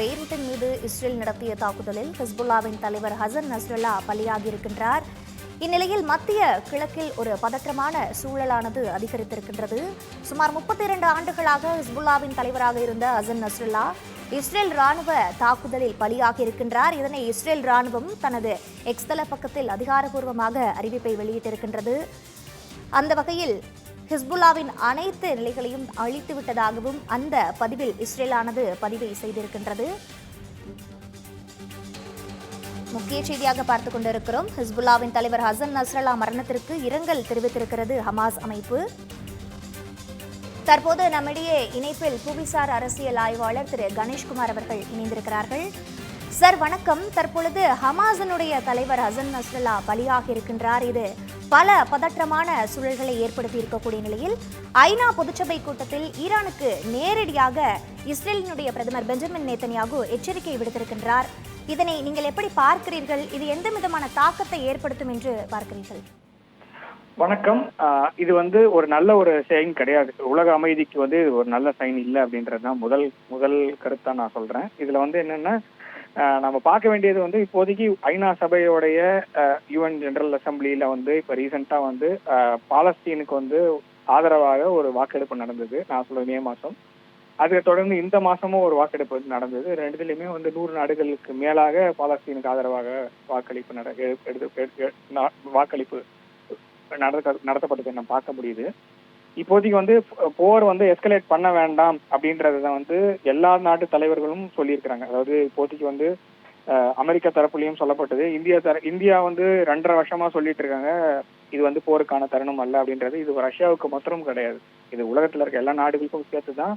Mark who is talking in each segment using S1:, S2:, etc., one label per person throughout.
S1: பெய்ரூட்டின் மீது இஸ்ரேல் நடத்திய தாக்குதலில் ஹிஸ்புல்லாவின் தலைவர் ஹசன் நஸ்ரல்லா பலியாகியிருக்கின்றார். இந்நிலையில் மத்திய கிழக்கில் ஒரு பதற்றமான சூழலானது அதிகரித்திருக்கின்றது. சுமார் முப்பத்தி இரண்டு ஆண்டுகளாக ஹிஸ்புல்லாவின் தலைவராக இருந்த ஹசன் நஸ்ரல்லா இஸ்ரேல் ராணுவ தாக்குதலில் பலியாகியிருக்கின்றார். இதனை இஸ்ரேல் ராணுவம் தனது எக்ஸ்தல பக்கத்தில் அதிகாரபூர்வமாக அறிவிப்பை வெளியிட்டிருக்கின்றது. அந்த வகையில் ஹிஸ்புல்லாவின் அனைத்து நிலைகளையும் அழித்து விட்டதாகவும் அந்த பதிவில் இஸ்ரேலானது பதிவை செய்திருக்கின்றது. முக்கிய செய்தியாக பார்த்துக் கொண்டிருக்கிறோம். ஹிஸ்புல்லாவின் தலைவர் ஹசன் நஸ்ரல்லா மரணத்திற்கு இரங்கல் தெரிவித்திருக்கிறது ஹமாஸ் அமைப்பு. தற்போது நம்மிடையே இணைப்பில் புவிசார் அரசியல் ஆய்வாளர் திரு கணேஷ்குமார் அவர்கள் இணைந்திருக்கிறார்கள். சார் வணக்கம். தற்பொழுது ஹமாஸனுடைய தலைவர் ஹசன் நஸ்ரல்லா பலியாக இருக்கின்றார். இது பல பதற்றமான சூழல்களை ஏற்படுத்தி இருக்கக்கூடிய நிலையில் ஐநா பொதுச்சபை கூட்டத்தில் ஈரானுக்கு நேரடியாக இஸ்ரேலினுடைய பிரதமர் பெஞ்சமின் நேத்தன்யாகு எச்சரிக்கை விடுத்திருக்கின்றார். இதனை நீங்கள் எப்படி பார்க்கிறீர்கள்? இது எந்த விதமான தாக்கத்தை ஏற்படுத்தும் என்று பார்க்கிறீர்கள்?
S2: வணக்கம். இது வந்து ஒரு நல்ல ஒரு சைன் கிடையாது. உலக அமைதிக்கு வந்து ஒரு நல்ல சைன் இல்லை அப்படின்றது தான் முதல் முதல் கருத்தா நான் சொல்றேன். இதுல வந்து என்னன்னா நம்ம பார்க்க வேண்டியது வந்து இப்போதைக்கு ஐநா சபையோடைய யுஎன் ஜெனரல் அசம்பிளியில வந்து இப்ப ரீசெண்டா வந்து பாலஸ்தீனுக்கு வந்து ஆதரவாக ஒரு வாக்கெடுப்பு நடந்தது. நான் சொல்றது மே மாசம். அதுக்கு தொடர்ந்து இந்த மாசமும் ஒரு வாக்கெடுப்பு நடந்தது. ரெண்டுலயுமே வந்து நூறு நாடுகளுக்கு மேலாக பாலஸ்தீனுக்கு ஆதரவாக வாக்களிப்பு நட எடுத்து வாக்களிப்பு நடத்த நடத்தப்பட்டதை நம்ம பார்க்க முடியுது. இப்போதைக்கு வந்து போர் வந்து எஸ்கலேட் பண்ண வேண்டாம் அப்படின்றத வந்து எல்லா நாட்டு தலைவர்களும் சொல்லியிருக்கிறாங்க. அதாவது இப்போதைக்கு வந்து அமெரிக்க தரப்புலையும் சொல்லப்பட்டது. இந்தியா தர இந்தியா வந்து ரெண்டரை வருஷமா சொல்லிட்டு இருக்காங்க. இது வந்து போருக்கான தருணம் அல்ல அப்படின்றது. இது ரஷ்யாவுக்கு மாத்திரம் கிடையாது. இது உலகத்துல இருக்க எல்லா நாடுகளுக்கும் சேர்த்து தான்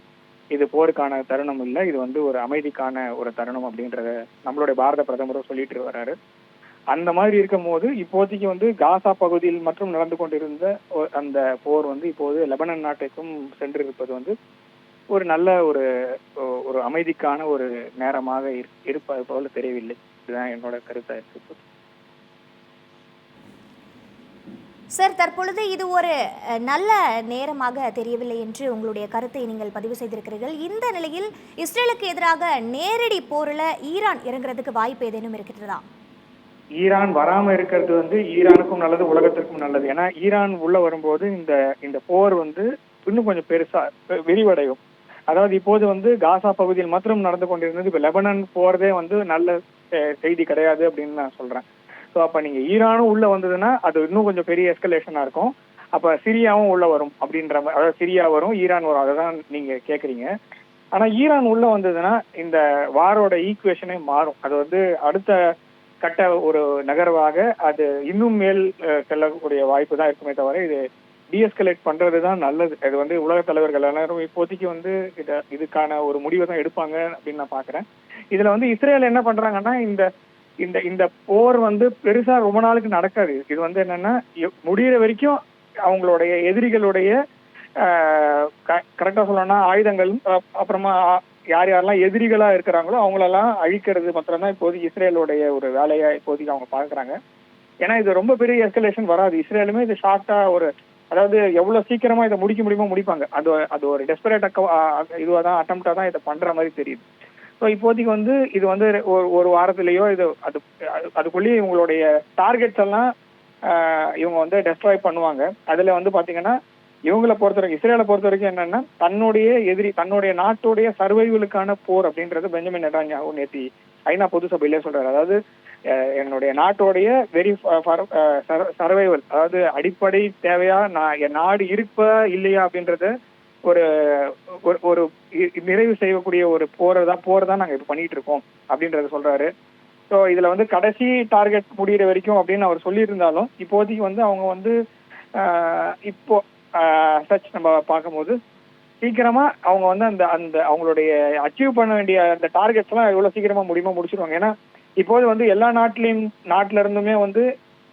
S2: இது போருக்கான தருணம் இல்லை. இது வந்து ஒரு அமைதிக்கான ஒரு தருணம் அப்படின்றத நம்மளுடைய பாரத பிரதமரும் சொல்லிட்டு வர்றாரு. அந்த மாதிரி இருக்கும் போது இப்போதைக்கு வந்து காசா பகுதியில் மற்றும் நடந்து கொண்டிருந்த அந்த போர் வந்து இப்போது லெபனன் நாட்டுக்கும் சென்றிருப்பது வந்து ஒரு நல்ல ஒரு ஒரு அமைதிக்கான ஒரு நேரமாக இருப்பது போல தெரியவில்லை. இதுதான் என்னோட கருத்தா இருக்கு
S1: சார் தற்பொழுது இது ஒரு நல்ல நேரமாக தெரியவில்லை என்று உங்களுடைய கருத்தை நீங்கள் பதிவு செய்திருக்கிறீர்கள். இந்த நிலையில் இஸ்ரேலுக்கு எதிராக நேரடி போரில் ஈரான் இறங்குறதுக்கு வாய்ப்பு ஏதேனும் இருக்கிறதா
S2: ஈரான் வராம இருக்கிறது வந்து ஈரானுக்கும் நல்லது உலகத்திற்கும் நல்லது. ஏன்னா ஈரான் உள்ள வரும்போது இந்த இந்த போர் வந்து இன்னும் கொஞ்சம் பெருசா விரிவடையும். அதாவது இப்போது வந்து காசா பகுதியில் மாத்திரம் நடந்து கொண்டிருந்தது. இப்ப லெபனான் போறதே வந்து நல்ல செய்தி கிடையாது அப்படின்னு நான் சொல்றேன். ஸோ அப்ப நீங்க ஈரானும் உள்ள வந்ததுன்னா அது இன்னும் கொஞ்சம் பெரிய எஸ்கலேஷனா இருக்கும். அப்ப சிரியாவும் உள்ள வரும் அப்படின்ற மாதிரி அதாவது சிரியா வரும் ஈரான் வரும். அதை தான் நீங்க கேக்குறீங்க. ஆனா ஈரான் உள்ள வந்ததுன்னா இந்த வாரோட ஈக்குவேஷனே மாறும். அது வந்து அடுத்த கட்ட ஒரு நகர்வாக அது இன்னும் மேல் செல்லக்கூடிய வாய்ப்பு தான் இருக்குமே தவிர இது டிஎஸ்கலேட் பண்றது தான் நல்லது. அது வந்து உலக தலைவர்கள் எல்லாரும் இப்போதைக்கு வந்து இதை இதுக்கான ஒரு முடிவை தான் எடுப்பாங்க அப்படின்னு நான் பாக்குறேன். இதுல வந்து இஸ்ரேல் என்ன பண்றாங்கன்னா இந்த இந்த இந்த போர் வந்து பெருசா ரொம்ப நாளுக்கு நடக்காது. இது வந்து என்னன்னா முடிகிற முடியிற வரைக்கும் அவங்களுடைய எதிரிகளுடைய கரெக்டா சொல்லணும்னா ஆயுதங்கள் அப்புறமா யார் யாரெல்லாம் எதிரிகளா இருக்கிறாங்களோ அவங்களெல்லாம் அழிக்கிறது மாத்திரம் தான் இப்போதைக்கு இஸ்ரேலுடைய ஒரு வேலையா இப்போதைக்கு அவங்க பாக்குறாங்க ஏன்னா இது ரொம்ப பெரிய எஸ்கலேஷன் வராது. இஸ்ரேலுமே இது ஷார்ட்டா ஒரு அதாவது எவ்வளவு சீக்கிரமா இதை முடிக்க முடியுமோ முடிப்பாங்க. அது அது ஒரு டெஸ்பரேட் இதுவா தான் அட்டம்ப்டா தான் இதை பண்ற மாதிரி தெரியுது. ஸோ இப்போதைக்கு வந்து இது வந்து ஒரு ஒரு வாரத்திலேயோ இது அது அதுக்குள்ளேயே இவங்களுடைய டார்கெட்ஸ் எல்லாம் இவங்க வந்து டெஸ்ட்ராய் பண்ணுவாங்க. அதுல வந்து பாத்தீங்கன்னா இவங்களை பொறுத்த வரைக்கும் இஸ்ரேலை பொறுத்த வரைக்கும் என்னன்னா தன்னுடைய எதிரி தன்னுடைய நாட்டுடைய சர்வைவலுக்கான போர் அப்படின்றது பெஞ்சமின் நெட்டான்யாகு நேத்தி ஐநா பொது சபையிலே சொல்றாரு. அதாவது என்னுடைய நாட்டோடைய வெரி சர்வைவல் அதாவது அடிப்படை தேவையா நான் என் நாடு இருப்பா இல்லையா அப்படின்றத ஒரு ஒரு- ஒரு நிறைவு செய்யக்கூடிய ஒரு போரை தான் போரை தான் நாங்க இப்ப பண்ணிட்டு இருக்கோம் அப்படின்றத சொல்றாரு. ஸோ இதுல வந்து கடைசி டார்கெட் முடியிற வரைக்கும் அப்படின்னு அவர் சொல்லியிருந்தாலும் இப்போதைக்கு வந்து அவங்க வந்து இப்போ சர்ச் நம்ம பார்க்கும்போது சீக்கிரமா அவங்க வந்து அந்த அந்த அவங்களுடைய அச்சீவ் பண்ண வேண்டிய அந்த டார்கெட்ஸ் எல்லாம் எவ்வளவு சீக்கிரமா முடியுமோ முடிச்சிருவாங்க. ஏன்னா இப்போது வந்து எல்லா நாட்டிலையும் நாட்டில இருந்துமே வந்து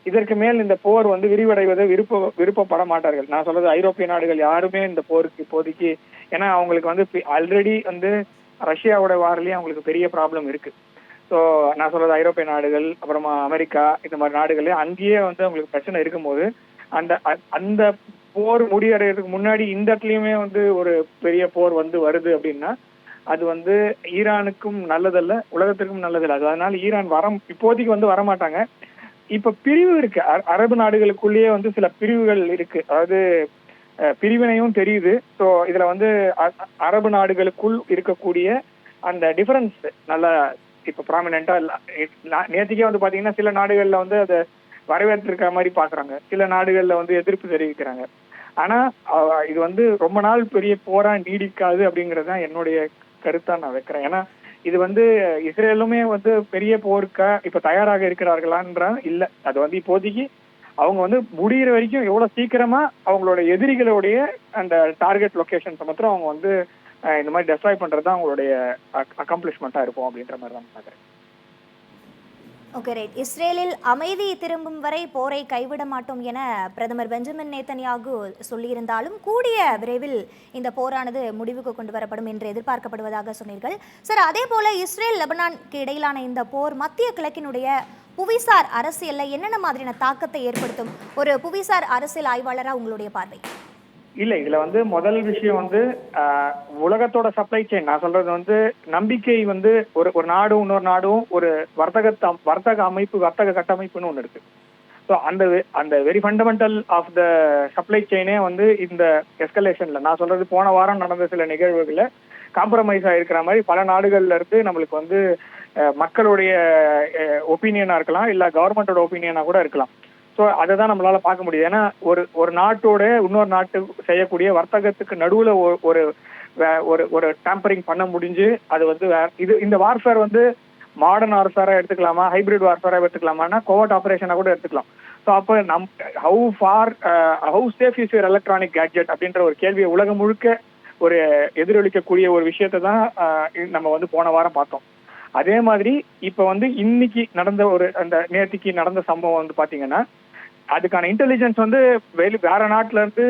S2: இதற்கு மேல் இந்த போர் வந்து விரிவடைவதை விருப்ப விருப்பப்பட மாட்டார்கள். நான் சொல்றது ஐரோப்பிய நாடுகள் யாருமே இந்த போருக்கு இப்போதைக்கு ஏன்னா அவங்களுக்கு வந்து ஆல்ரெடி வந்து ரஷ்யாவோட வாரிலேயே அவங்களுக்கு பெரிய ப்ராப்ளம் இருக்கு. ஸோ நான் சொல்றது ஐரோப்பிய நாடுகள் அப்புறமா அமெரிக்கா இந்த மாதிரி நாடுகள் அங்கேயே வந்து அவங்களுக்கு பிரச்சனை இருக்கும்போது அந்த அ- அந்த போர் முடியடைறதுக்கு முன்னாடி இந்த இடத்துலயுமே வந்து ஒரு பெரிய போர் வந்து வருது அப்படின்னா அது வந்து ஈரானுக்கும் நல்லதல்ல உலகத்திற்கும் நல்லதில்ல. அது அதனால ஈரான் வர இப்போதைக்கு வந்து வரமாட்டாங்க. இப்ப பிரிவு இருக்கு. அ- அரபு நாடுகளுக்குள்ளேயே வந்து சில பிரிவுகள் இருக்கு. அதாவது பிரிவினையும் தெரியுது. ஸோ இதுல வந்து அ- அரபு நாடுகளுக்குள் இருக்கக்கூடிய அந்த டிஃபரன்ஸ் நல்லா இப்ப ப்ராமினா நேற்றுக்கே வந்து பாத்தீங்கன்னா சில நாடுகள்ல வந்து அதை வரவேற்றிருக்கிற மாதிரி பாக்குறாங்க. சில நாடுகள்ல வந்து எதிர்ப்பு தெரிவிக்கிறாங்க. ஆனா இது வந்து ரொம்ப நாள் பெரிய போரா நீடிக்காது அப்படிங்கறதுதான் என்னுடைய கருத்தா நான் வைக்கிறேன். ஏன்னா இது வந்து இஸ்ரேலுமே வந்து பெரிய போருக்கா இப்ப தயாராக இருக்கிறார்களான்ற இல்ல. அது வந்து இப்போதைக்கு அவங்க வந்து முடியிற வரைக்கும் எவ்வளவு சீக்கிரமா அவங்களோட எதிரிகளுடைய அந்த டார்கெட் லொகேஷன்ஸ் மாத்திரம் அவங்க வந்து இந்த மாதிரி டெஸ்ட்ராய் பண்றது தான் அவங்களுடைய அக்காம்ப்ளிஷ்மெண்ட்டா இருக்கும் அப்படின்ற மாதிரி தான் பாக்குறேன்.
S1: ஓகே ரைட் இஸ்ரேலில் அமைதி திரும்பும் வரை போரை கைவிட மாட்டோம் என பிரதமர் பெஞ்சமின் நேத்தன்யாகு சொல்லியிருந்தாலும் கூடிய விரைவில் இந்த போரானது முடிவுக்கு கொண்டு வரப்படும் என்று எதிர்பார்க்கப்படுவதாக சொன்னீர்கள். சார் அதே போல இஸ்ரேல் லெபனானுக்கு இடையிலான இந்த போர் மத்திய கிழக்கினுடைய புவிசார் அரசியலில் என்னென்ன மாதிரியான தாக்கத்தை ஏற்படுத்தும்? ஒரு புவிசார் அரசியல் ஆய்வாளராக உங்களுடைய பார்வை?
S2: இல்ல இதுல வந்து முதல் விஷயம் வந்து உலகத்தோட சப்ளை செயின் நான் சொல்றது வந்து நம்பிக்கை வந்து ஒரு ஒரு நாடும் இன்னொரு நாடும் ஒரு வர்த்தக வர்த்தக அமைப்பு வர்த்தக கட்டமைப்புன்னு ஒண்ணு இருக்கு. ஸோ அந்த வெ- அந்த very fundamental of the supply செயினே வந்து இந்த எஸ்கலேஷன்ல நான் சொல்றது போன வாரம் நடந்த சில நிகழ்வுகள்ல காம்ப்ரமைஸ் ஆயிருக்கிற மாதிரி பல நாடுகள்ல இருந்து நம்மளுக்கு வந்து மக்களுடைய ஒப்பீனியனா இருக்கலாம் இல்ல கவர்மெண்டோட ஒப்பீனியனா கூட இருக்கலாம். ஸோ அதை தான் நம்மளால பார்க்க முடியுது. ஏன்னா ஒரு ஒரு நாட்டோட இன்னொரு நாட்டு செய்யக்கூடிய வர்த்தகத்துக்கு நடுவில் ஒரு ஒரு வே- ஒரு ஒரு டேம்பரிங் பண்ண முடிஞ்சு அது வந்து இது இந்த வார்ஃபேர் வந்து மாடர்ன் வார்ஃபேரா எடுத்துக்கலாமா ஹைபிரிட் வார்ஃபேரா எடுத்துக்கலாமான்னா கோவர்ட் ஆபரேஷனா கூட எடுத்துக்கலாம். ஸோ அப்போ நம் how far how safe is your electronic gadget அப்படின்ற ஒரு கேள்வியை உலகம் முழுக்க ஒரு எதிரொலிக்கக்கூடிய ஒரு விஷயத்தை தான் uh, நம்ம வந்து போன வாரம் பார்த்தோம். அதே மாதிரி இப்போ வந்து இன்னைக்கு நடந்த ஒரு அந்த நேத்திக்கு நடந்த சம்பவம் வந்து பார்த்தீங்கன்னா அதுக்கான இன்டெலிஜென்ஸ் வந்து வெளி வேற நாட்டுல இருந்து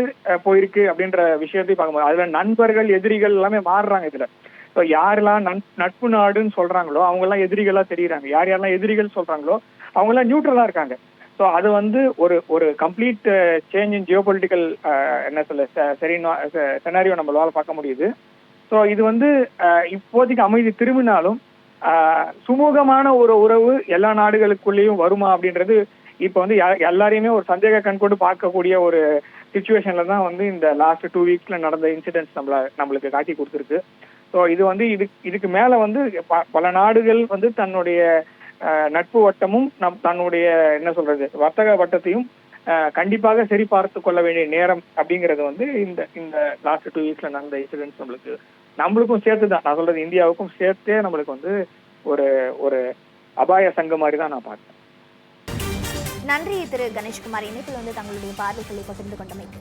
S2: போயிருக்கு அப்படின்ற விஷயத்தையும் பார்க்கும்போது அதுல நண்பர்கள் எதிரிகள் எல்லாமே மாறுறாங்க இதுல. ஸோ யாரெல்லாம் நன் நட்பு நாடுன்னு சொல்றாங்களோ அவங்க எல்லாம் எதிரிகளா தெரியுறாங்க. யார் யாரெல்லாம் எதிரிகள் சொல்றாங்களோ அவங்க எல்லாம் நியூட்ரலா இருக்காங்க. ஸோ அது வந்து ஒரு ஒரு complete change in geopolitical என்ன சொல்ல செனாரியோ நம்மளால பார்க்க முடியுது. ஸோ இது வந்து இப்போதைக்கு அமைதி திரும்பினாலும் சுமூகமான ஒரு உறவு எல்லா நாடுகளுக்குள்ளேயும் வருமா அப்படின்றது இப்போ வந்து யா- எல்லாரையுமே ஒரு சந்தேக கண் கொண்டு பார்க்கக்கூடிய ஒரு சுச்சுவேஷன்ல தான் வந்து இந்த லாஸ்ட் டூ வீக்ஸ்ல நடந்த இன்சிடென்ட்ஸ் நம்மள நம்மளுக்கு காட்டி கொடுத்துருக்கு. ஸோ இது வந்து இது இதுக்கு மேல வந்து ப- பல நாடுகள் வந்து தன்னுடைய நட்பு வட்டமும் நம் தன்னுடைய என்ன சொல்றது வர்த்தக வட்டத்தையும் கண்டிப்பாக சரி பார்த்து கொள்ள வேண்டிய நேரம் அப்படிங்கிறது வந்து இந்த இந்த லாஸ்ட் டூ வீக்ஸ்ல நடந்த இன்சிடென்ட்ஸ் நம்மளுக்கு நம்மளுக்கும் சேர்த்து தான் நான் சொல்றது இந்தியாவுக்கும் சேர்த்தே நம்மளுக்கு வந்து ஒரு ஒரு அபாய சங்கம் மாதிரி தான் நான் பார்த்தேன்
S1: நன்றி திரு கணேஷ்குமார். இணைப்பில் வந்து தங்களுடைய பார்வைகளை பகிர்ந்து கொண்டமைக்கு.